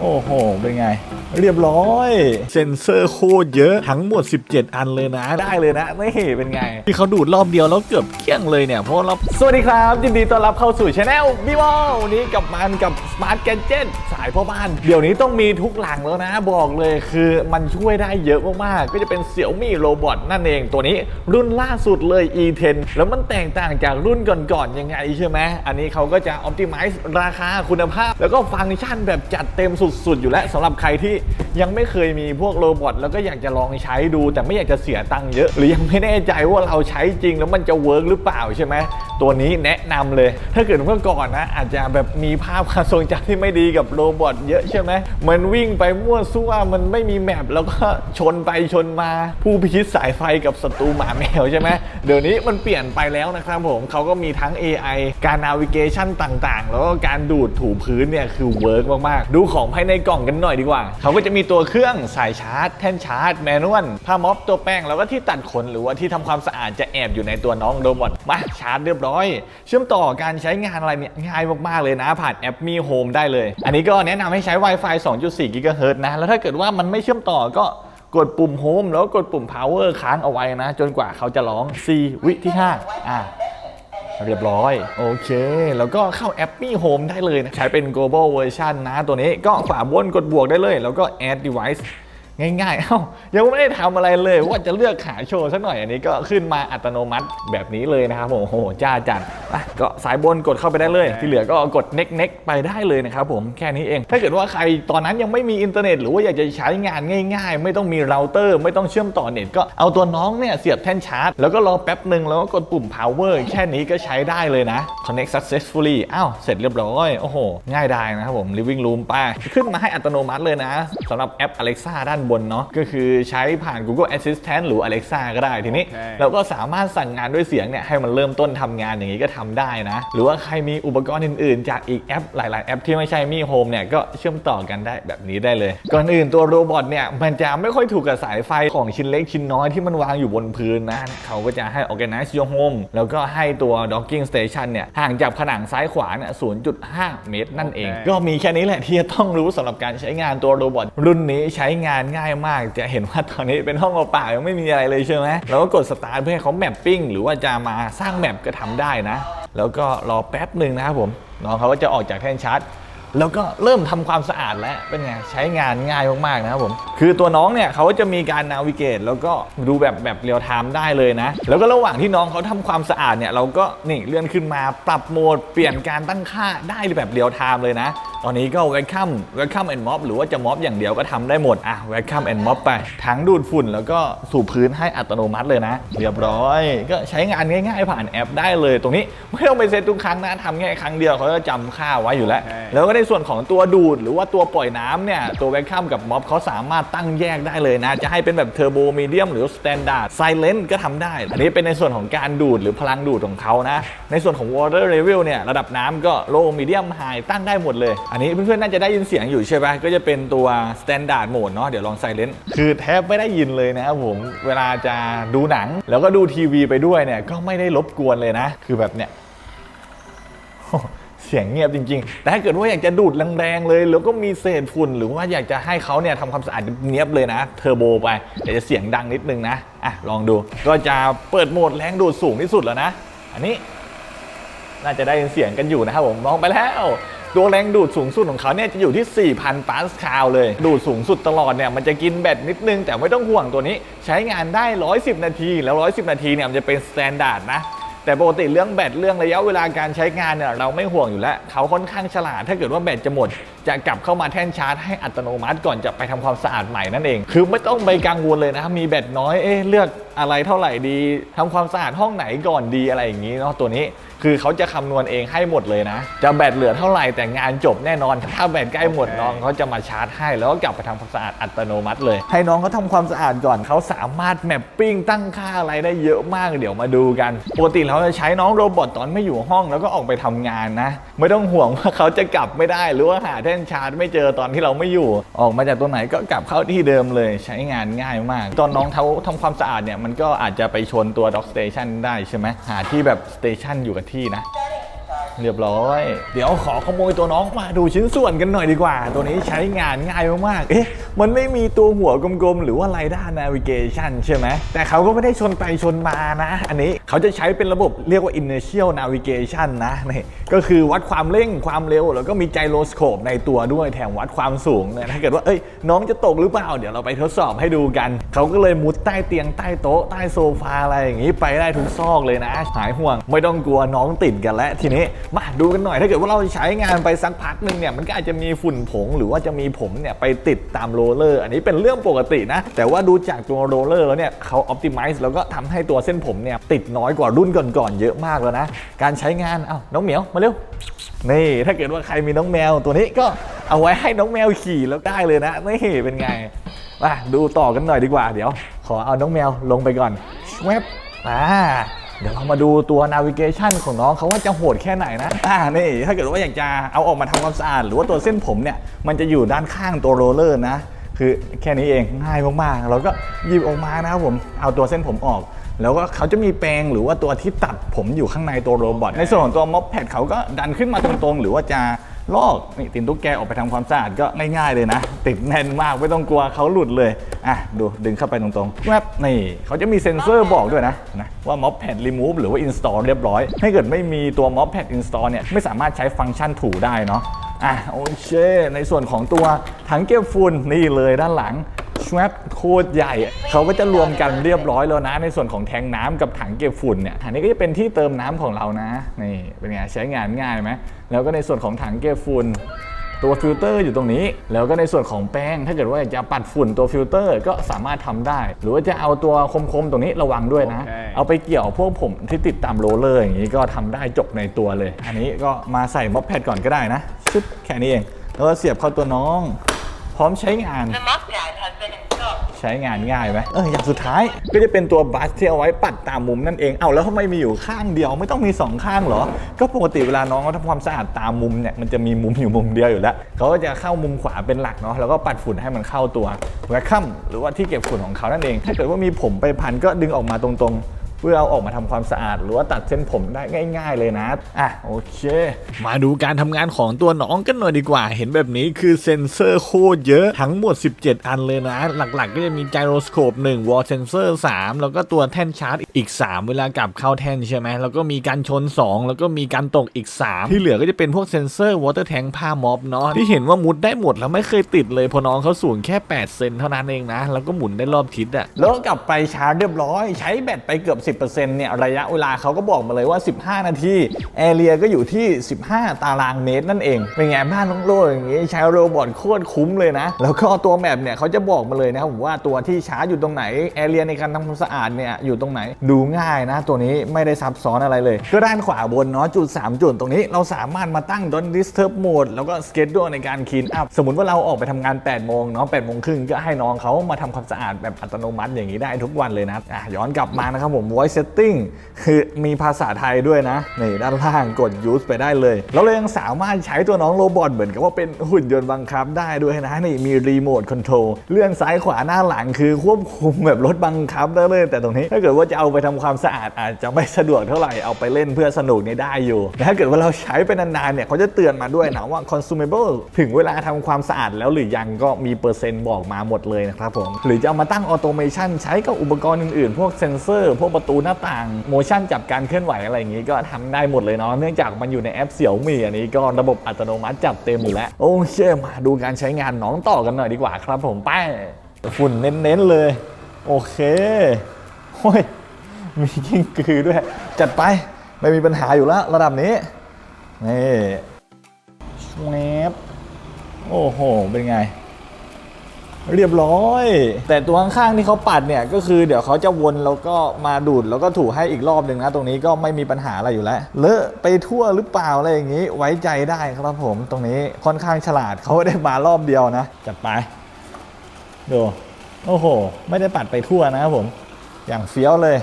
โอ้โห เป็นไง เรียบร้อย เซนเซอร์โคตรเยอะทั้งหมด 17 อันเลยนะ ได้เลยนะนี่เห่เป็นไง ที่เขาดูดรอบเดียวแล้วเกือบเกลี้ยงเลยเนี่ยเพราะว่าเราสวัสดีครับยินดีต้อนรับเข้าสู่ช anel บีวอลวันนี้กับมันกับ Smart Gadget สายพ่อบ้าน เดี๋ยวนี้ต้องมีทุกหลังแล้วนะ บอกเลยคือมันช่วยได้เยอะมากๆก็จะเป็นเสี่ยวมี่โรบอทนั่นเองตัวนี้ รุ่นล่าสุดเลย E10 แล้วมันแตกต่างจากรุ่นก่อนๆยังไงใช่ไหมอันนี้เขาก็จะ optimize ราคาคุณภาพ แล้วก็ฟังก์ชันแบบจัดเต็มสุดๆอยู่แล้วสำหรับใครที่ยังไม่เคยมีพวกโรบอทแล้วก็อยากจะลองใช้ดู แต่ไม่อยากจะเสียตังค์เยอะ หรือยังไม่แน่ใจว่าเราใช้จริงแล้วมันจะเวิร์กหรือเปล่าใช่ไหมตัวนี้แนะนำเลย ถ้าเกิดเมื่อก่อนนะ อาจจะแบบมีภาพความทรงจำที่ไม่ดีกับโรบอทเยอะใช่ไหมมันวิ่งไปมั่วซั่วมันไม่มีแมปแล้วก็ชนไปชนมาผู้พิชิตสายไฟกับศัตรูหมาแมวใช่ไหมเดี๋ยวนี้มันเปลี่ยนไปแล้วนะครับผมเขาก็มีทั้ง AI การ navigation ต่างๆ แล้วก็การดูดถูพื้นเนี่ยคือเวิร์กมากๆ ดูของภายในกล่องกันหน่อยดีกว่า เขาก็จะมีตัวเครื่องสายชาร์จ แท่นชาร์จ แมนนวลผ้าม็อบตัวแป้งแล้วก็ที่ตัดขนหรือว่าที่ทำความสะอาดจะแอบอยู่ในตัวน้องโรบอทมาชาร์จเรียบร้อย เชื่อมต่อการใช้งานอะไรเนี่ยง่ายมากๆเลยนะ ผ่านแอปมีโฮมได้เลย อันนี้ก็แนะนำให้ใช้ Wi-Fi 2.4 GHz นะ แล้วถ้าเกิดว่ามันไม่เชื่อมต่อก็กดปุ่มโฮมแล้วกดปุ่ม power ค้างเอาไว้นะ จนกว่าเขาจะร้อง C วิที่ 5 อะ เรียบร้อย โอเค แล้วก็เข้าแอปมี่โฮมได้เลยนะใช้เป็น global version นะตัวนี้ก็ฝาบนกดบวกได้เลย แล้วก็ add device ง่ายๆ เอ้ายังไม่ได้ทำอะไรเลย ว่าจะเลือกขาโชว์สักหน่อยอันนี้ก็ขึ้นมาอัตโนมัติแบบนี้เลยนะครับผมโอ้โหจ้าจัดอะก็สายบนกดเข้าไปได้เลย ที่เหลือก็กด next next ไปได้เลยนะครับผมแค่นี้เอง ถ้าเกิดว่าใครตอนนั้นยังไม่มีอินเทอร์เน็ตหรือว่าอยากจะใช้งานง่าย ๆ ไม่ต้องมีเราเตอร์ ไม่ต้องเชื่อมต่อเน็ตก็เอาตัวน้องเนี่ยเสียบแท่นชาร์จ แล้วก็รอแป๊บหนึ่งแล้วก็กดปุ่ม power แค่นี้ก็ใช้ได้เลยนะ connect successfully อ้าวเสร็จเรียบร้อยโอ้โหง่ายดายนะครับผม living room ไปขึ้นมาให้อัตโนมัติเลยนะสำหรับแอป Alexa ด้านบนเนาะก็คือใช้ผ่าน Google Assistant หรือ Alexa ก็ได้ทีนี้โอเคเราก็สามารถสั่งงานด้วยเสียงเนี่ยให้มันเริ่มต้นทำงานอย่างนี้ก็ทำได้นะ หรือว่าใครมีอุปกรณ์อื่นๆ จากอีกแอปหลาย ๆ แอปที่ไม่ใช่มีโฮมเนี่ยก็เชื่อมต่อกันได้แบบนี้ได้เลย ก่อนอื่นตัวโรบอทเนี่ยมันจะไม่ค่อยถูกกับสายไฟของชิ้นเล็กชิ้นน้อยที่มันวางอยู่บนพื้นนะเขาก็จะให้ organize your home แล้วก็ให้ตัว docking station เนี่ยห่างจากผนังซ้ายขวาเนี่ย0.5 เมตรนั่นเองโอเคก็มีแค่นี้แหละที่จะต้องรู้สำหรับการใช้งานตัวโรบอทรุ่นนี้ใช้งานง่ายมากจะเห็นว่าตอนนี้เป็นห้องเปล่ายังไม่มีอะไรเลยใช่ไหมเราก็กดสตาร์ทเพื่อให้เขาแมปปิ้งหรือว่าจะมาสร้างแมปก็ทำได้นะ แล้วก็รอแป๊บหนึ่งนะครับผมน้องเขาก็จะออกจากแท่นชาร์จแล้วก็เริ่มทำความสะอาดแล้วเป็นไงใช้งานง่ายมากๆนะครับผม คือตัวน้องเนี่ยเขาก็จะมีการนาวิเกตแล้วก็ดูแบบแบบเรียลไทม์ได้เลยนะ แล้วก็ระหว่างที่น้องเขาทำความสะอาดเนี่ยเราก็นี่เลื่อนขึ้นมาปรับโหมดเปลี่ยนการตั้งค่าได้แบบเรียลไทม์เลยนะ ตอนนี้ก็ welcome welcome and mop หรือว่าจะ mop อย่างเดียวก็ทำได้หมดอะ welcome and mop ไปทั้งดูดฝุ่นแล้วก็สูบพื้นให้อัตโนมัติเลยนะ เรียบร้อย ก็ใช้งานง่ายๆผ่านแอปได้เลยตรงนี้ไม่ต้องไปเซตทุกครั้งนะทำแค่ครั้งเดียวเขาจะจำค่าไว้อยู่แล้วใช่แล้วก็ในส่วนของตัวดูดหรือว่าตัวปล่อยน้ำเนี่ยตัวแวคคัมกับม็อบเขาสามารถตั้งแยกได้เลยนะ จะให้เป็นแบบเทอร์โบมีเดียมหรือสแตนดาร์ดไซเลนก็ทำได้ อันนี้เป็นในส่วนของการดูดหรือพลังดูดของเขานะ ในส่วนของ water level เนี่ยระดับน้ำก็ low medium high ตั้งได้หมดเลย อันนี้เพื่อนๆน่าจะได้ยินเสียงอยู่ใช่ไหมก็จะเป็นตัว standard mode เนาะเดี๋ยวลองไซเลนคือแทบไม่ได้ยินเลยนะครับผมเวลาจะดูหนัง แล้วก็ดูทีวีไปด้วยเนี่ยก็ไม่ได้รบกวนเลยนะ คือแบบเนี่ย เสียงเงียบจริง ๆ แต่ถ้าเกิดว่าอยากจะดูดแรงๆเลย แล้วก็มีเศษฝุ่น หรือว่าอยากจะให้เขาเนี่ยทำความสะอาดเนียบเลยนะเทอร์โบไปเดี๋ยวจะเสียงดังนิดนึงนะอะลองดู ก็จะเปิดโหมดแรงดูดสูงที่สุดแล้วนะ อันนี้ น่าจะได้ยินเสียงกันอยู่นะครับผมมองไปแล้วตัวแรงดูดสูงสุดของเขาเนี่ยจะอยู่ที่ 4,000 ปาสคาลเลย ดูดสูงสุดตลอดเนี่ยมันจะกินแบตนิดนึง แต่ไม่ต้องห่วงตัวนี้ ใช้งานได้ 110 นาที แล้ว 110 นาทีเนี่ยมันจะเป็นสแตนดาร์ดนะ แต่ปกติเรื่องแบตเรื่องระยะเวลาการใช้งานเนี่ยเราไม่ห่วงอยู่แล้ว เขาค่อนข้างฉลาด ถ้าเกิดว่าแบตจะหมด จะกลับเข้ามาแท่นชาร์จให้อัตโนมัติก่อนจะไปทำความสะอาดใหม่นั่นเอง คือไม่ต้องไปกังวลเลยนะมีแบตน้อยเอ๊เลือก อะไรเท่าไหร่ดีทำความสะอาดห้องไหนก่อนดีอะไรอย่างนี้เนาะตัวนี้ คือเขาจะคำนวณเองให้หมดเลยนะ จะแบตเหลือเท่าไหร่แต่งานจบแน่นอน ถ้าแบตใกล้หมดน้องเขาจะมาชาร์จให้ แล้วก็กลับไปทำความสะอาดอัตโนมัติเลย ให้น้องเขาทำความสะอาดก่อนเขาสามารถแมปปิ้งตั้งค่าอะไรได้เยอะมากเดี๋ยวมาดูกันปกติเราจะใช้น้องโรบอทตอนไม่อยู่ห้องแล้วก็ออกไปทำงานนะ ไม่ต้องห่วงว่าเขาจะกลับไม่ได้หรือว่าหาแท่นชาร์จไม่เจอตอนที่เราไม่อยู่ ออกมาจากตัวไหนก็กลับเข้าที่เดิมเลยใช้งานง่ายมาก ตอนน้องเขาทำความสะอาดเนี่ยมันก็อาจจะไปชนตัวด็อกสเตชันได้ใช่ไหมหาที่แบบสเตชันอยู่กับที่นะ เรียบร้อย เดี๋ยวขอขโมยตัวน้องมาดูชิ้นส่วนกันหน่อยดีกว่า ตัวนี้ใช้งานง่ายมากๆเอ๊ะ มันไม่มีตัวหัวกลมๆ หรือว่าไรด้านาวิเกชันใช่ไหม แต่เขาก็ไม่ได้ชนไปชนมานะ อันนี้เขาจะใช้เป็นระบบเรียกว่า inertial navigation นะนี่ก็คือวัดความเร่งความเร็ว แล้วก็มีไจโรสโคปในตัวด้วยแถมวัดความสูงนี่ยถ้าเกิดว่าเอ้ยน้องจะตกหรือเปล่า เดี๋ยวเราไปทดสอบให้ดูกัน เขาก็เลยมุดใต้เตียงใต้โต๊ะใต้โซฟาอะไรอย่างนี้ไปได้ทุกซอกเลยนะหายห่วง ไม่ต้องกลัวน้องติดกันแล้วทีนี้มาดูกันหน่อยถ้าเกิดว่าเราใช้งานไปสักพักหนึ่งเนี่ยมันก็อาจจะมีฝุ่นผงหรือว่าจะมีผมเนี่ยไปติดตามโรลเลอร์อันนี้เป็นเรื่องปกตินะ แต่ว่าดูจากตัวโรเลอร์แล้วเนี่ยเขาอ p ติ m i z e แล้วก็ทำให้ตัวเส้นผมเนี่ยติดน้อยกว่ารุ่นก่อนๆเยอะมากแล้วนะ การใช้งานเอ้าน้องเหมียวมาเร็วนี่ถ้าเกิดว่าใครมีน้องแมวตัวนี้ก็เอาไว้ให้น้องแมวขี่แล้วได้เลยนะนี่เป็นไงมาดูต่อกันหน่อยดีกว่าเดี๋ยว ขอเอาน้องแมวลงไปก่อนเว็บอ่าเดี๋ยวเรามาดูตัว navigation ของน้องเขาว่าจะโหดแค่ไหนนะ อ่า นี่ ถ้าเกิดว่าอยากจะเอาออกมาทำความสะอาด หรือว่าตัวเส้นผมเนี่ย มันจะอยู่ด้านข้างตัวโรเลอร์นะ คือแค่นี้เองง่ายมากๆเราก็หยิบออกมานะครับผมเอาตัวเส้นผมออก แล้วก็เขาจะมีแปรงหรือว่าตัวที่ตัดผมอยู่ข้างในตัวโรบอทในส่วนของตัวม็อบแพดเขาก็ดันขึ้นมาตรงๆ หรือว่าจะลอกนี่ตินตุ๊กแกออกไปทำความสะอาดก็ง่ายๆเลยนะ ติดแน่นมากไม่ต้องกลัวเขาหลุดเลยอะดูดึงเข้าไปตรงๆแวบนี่เขาจะมีเซ็นเซอร์บอกด้วยนะนะว่าม็อบแพดรีมูฟหรือว่าอินสตอลเรียบร้อย ถ้าเกิดไม่มีตัวม็อบแพดอินสตอลเนี่ยไม่สามารถใช้ฟังก์ชันถูได้เนาะ อะโอเค ในส่วนของตัวถังเก็บฝุ่นนี่เลยด้านหลังชวบโคตรใหญ่ เขาก็จะรวมกันเรียบร้อยแล้วนะ ในส่วนของแทงน้ำกับถังเก็บฝุ่นเนี่ยอันนี้ก็จะเป็นที่เติมน้ำของเรานะ นี่เป็นไงใช้งานง่ายไหมแล้วก็ในส่วนของถังเก็บฝุ่นตัวฟิลเตอร์อยู่ตรงนี้ แล้วก็ในส่วนของแป้ง ถ้าเกิดว่าอยากจะปัดฝุ่นตัวฟิลเตอร์ก็สามารถทำได้ หรือว่าจะเอาตัวคมๆ ตรงนี้ระวังด้วยนะโอเคเอาไปเกี่ยวพวกผมที่ติดตามโรลเลอร์อย่างนี้ก็ทำได้จบในตัวเลย อันนี้ก็มาใส่ม็อบแพดก่อนก็ได้นะ ชึบแค่นี้เอง แล้วก็เสียบเข้าตัวน้อง พร้อมใช้งาน The mop pad has been installed. ใช้งานง่ายไหมเอออย่างสุดท้ายก็จะเป็นตัวบัสที่เอาไว้ปัดตามมุมนั่นเอง เอาแล้วทำไมมีอยู่ข้างเดียวไม่ต้องมีสองข้างเหรอ ก็ปกติเวลาน้องเขาทำความสะอาดตามมุมเนี่ยมันจะมีมุมอยู่มุมเดียวอยู่แล้วเขาก็จะเข้ามุมขวาเป็นหลักเนาะแล้วก็ปัดฝุ่นให้มันเข้าตัวแวคคัมหรือว่าที่เก็บฝุ่นของเขานั่นเอง ถ้าเกิดว่ามีผมไปพันก็ดึงออกมาตรงๆ เพื่อเอาออกมาทำความสะอาด หรือว่าตัดเส้นผมได้ง่าย ๆ เลยนะอะโอเค มาดูการทำงานของตัวน้องกันหน่อยดีกว่า เห็นแบบนี้คือเซ็นเซอร์โคตรเยอะทั้งหมด 17 อันเลยนะ หลักๆ ก็จะมีไจโรสโคป1วอลเซนเซอร์3แล้วก็ตัวแท่นชาร์จอีก 3 เวลากลับเข้าแท่นใช่ไหมแล้วก็มีการชน 2 แล้วก็มีการตกอีก 3 ที่เหลือก็จะเป็นพวกเซนเซอร์วอเตอร์แทงผ้าม็อบเนาะที่เห็นว่ามุดได้หมดแล้วไม่เคยติดเลยพราะน้องเขาสูงแค่ 8 เซนเท่านั้นเองนะ แล้วก็หมุนได้รอบทิศอะแล้วกลับไปชาร์จเรียบร้อย ใช้แบตไปเกือบ10%เนี่ยระยะเวลาเขาก็บอกมาเลยว่า 15 นาทีแอเรียก็อยู่ที่ 15 ตารางเมตรนั่นเอง เป็นไงบ้านน้องโลดอย่างงี้ใช้โรบอทโคตรคุ้มเลยนะ แล้วก็ตัวแมปเนี่ยเขาจะบอกมาเลยนะครับผมว่าตัวที่ช้าอยู่ตรงไหนแอเรียในการทำความสะอาดเนี่ยอยู่ตรงไหนดูง่ายนะ ตัวนี้ไม่ได้ซับซ้อนอะไรเลย ก็ด้านขวาบนเนาะจุด 3 จุดตรงนี้เราสามารถมาตั้ง Don't Disturb Mode แล้วก็ Schedule ในการ Clean Up สมมติว่าเราออกไปทำงาน 8 โมงเนาะ8โมงครึ่งก็ให้น้องเขามาทำความสะอาดแบบอัตโนมัติอย่างนี้ได้ทุกวันเลยนะอะย้อนกลับมานะครับผม Voice Setting คือมีภาษาไทยด้วยนะนี่ด้านล่างกด Use ไปได้เลย แล้วเรายังสามารถใช้ตัวน้องโรบอทเหมือนกับว่าเป็นหุ่นยนต์บังคับได้ด้วยนะนี่มีรีโมทคอนโทรลเลื่อนซ้ายขวาหน้าหลังคือควบคุมแบบรถบังคับได้เลย แต่ตรงนี้ถ้าเกิดว่าจะเอาไปทำความสะอาดอาจจะไม่สะดวกเท่าไหร่เอาไปเล่นเพื่อสนุกนี่ได้อยู่แต่ถ้าเกิดว่าเราใช้ไปนานๆเนี่ยเขาจะเตือนมาด้วยนะว่า consumable ถึงเวลาทำความสะอาดแล้วหรือยังก็มีเปอร์เซ็นต์บอกมาหมดเลยนะครับผมหรือจะเอามาตั้งออโตเมชันใช้กับอุปกรณ์อื่นๆ พวกเซนเซอร์ พวกประตููหน้าต่างโมชั่นจับการเคลื่อนไหวอะไรอย่างนี้ก็ทำได้หมดเลยเนาะเนื่องจากมันอยู่ในแอปเสี่ยวมี่อันนี้ก็ระบบอัตโนมัติจับเต็มอยู่แล้วโอเคมาดูการใช้งานน้องต่อกันหน่อยดีกว่าครับผมไปฝุ่นเน้นๆเลย โอเคโอ้ยมีกิ้งกือด้วย จัดไปไม่มีปัญหาอยู่แล้วระดับนี้นี่ชวบโอ้โห เป็นไง เรียบร้อย แต่ตัวข้างๆที่เขาปัดเนี่ยก็คือเดี๋ยวเขาจะวนแล้วก็มาดูดแล้วก็ถูให้อีกรอบหนึ่งนะ ตรงนี้ก็ไม่มีปัญหาอะไรอยู่แล้ว เลอะไปทั่วหรือเปล่าอะไรอย่างนี้ ไว้ใจได้ครับผมตรงนี้ค่อนข้างฉลาดเขาไม่ได้มารอบเดียวนะ จัดไปดูโอ้โห ไม่ได้ปัดไปทั่วนะครับผม อย่างเฟี้ยวเลย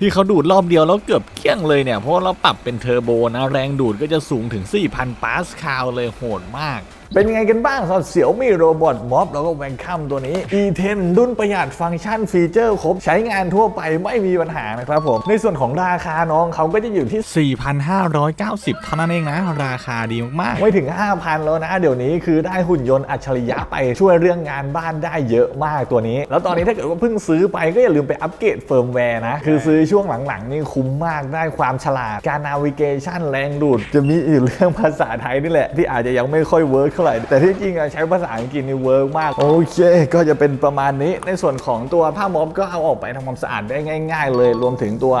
ที่เขาดูดรอบเดียวแล้วเกือบเกี้ยงเลยเนี่ย เพราะเราปรับเป็นเทอร์โบนะ แรงดูดก็จะสูงถึง 4,000 ปาสคาลเลยโหดมากเป็นยังไงกันบ้างสำหรับเสี่ยวมี่โรบอทม็อบแล้วก็แวงคัมตัวนี้ E10 รุ่นประหยัดฟังก์ชันฟีเจอร์ครบ ใช้งานทั่วไปไม่มีปัญหานะครับผม ในส่วนของราคาน้องเขาก็จะอยู่ที่ 4,590 เท่านั้นเองนะ ราคาดีมากๆ ไม่ถึง 5,000 แล้วนะ เดี๋ยวนี้คือได้หุ่นยนต์อัจฉริยะไปช่วยเรื่องงานบ้านได้เยอะมากตัวนี้ แล้วตอนนี้ถ้าเกิดว่าเพิ่งซื้อไปก็อย่าลืมไปอัปเกรดเฟิร์มแวร์นะคือซื้อช่วงหลังๆนี่คุ้มมากได้ความฉลาดการนาวิเกชันแรงดูดจะมีอีกเรื่องภาษาไทยนี่แหละที่อาจจะยังไม่ค่อยเวิร์กเท่าไหร่ แต่ที่จริงอะใช้ภาษาอังกฤษนี่เวิร์กมาก โอเค ก็จะเป็นประมาณนี้ ในส่วนของตัวผ้าม็อบก็เอาออกไปทำความสะอาดได้ง่าย ๆ เลย รวมถึงตัว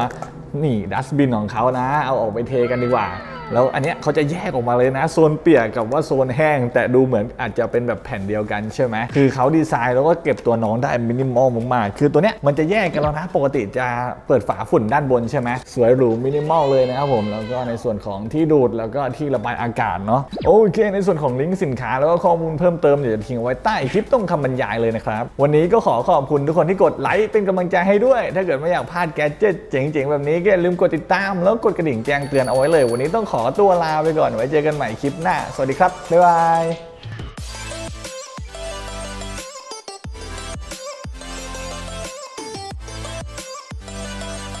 นี่ดัสบินของเขานะ เอาออกไปเทกันดีกว่า แล้วอันเนี้ยเขาจะแยกออกมาเลยนะ โซนเปียกกับว่าโซนแห้ง แต่ดูเหมือนอาจจะเป็นแบบแผ่นเดียวกันใช่ไหมคือเขาดีไซน์แล้วก็เก็บตัวน้องได้มินิมอลมากๆคือตัวเนี้ยมันจะแยกกันแล้วนะปกติจะเปิดฝาฝุ่นด้านบนใช่ไหมสวยหรูมินิมอลเลยนะครับผมแล้วก็ในส่วนของที่ดูดแล้วก็ที่ระบายอากาศเนาะโอเค ในส่วนของลิงก์สินค้าแล้วก็ข้อมูลเพิ่มเติมเดี๋ยวจะทิ้งเอาไว้ใต้คลิปต้องคำบรรยายเลยนะครับ วันนี้ก็ขอขอบคุณทุกคนที่กดไลค์เป็นกำลังใจให้ด้วย ถ้าเกิดไม่อยากพลาดแกจิตเจ๋งๆแบบนี้ก็อย่าลืมกดติดตาม แล้วกดกระดิ่งแจ้งเตือนเอาไว้เลย วันนี้ต้องขอตัวลาไปก่อนไว้เจอกันใหม่คลิปหน้า สวัสดีครับ บ๊ายบาย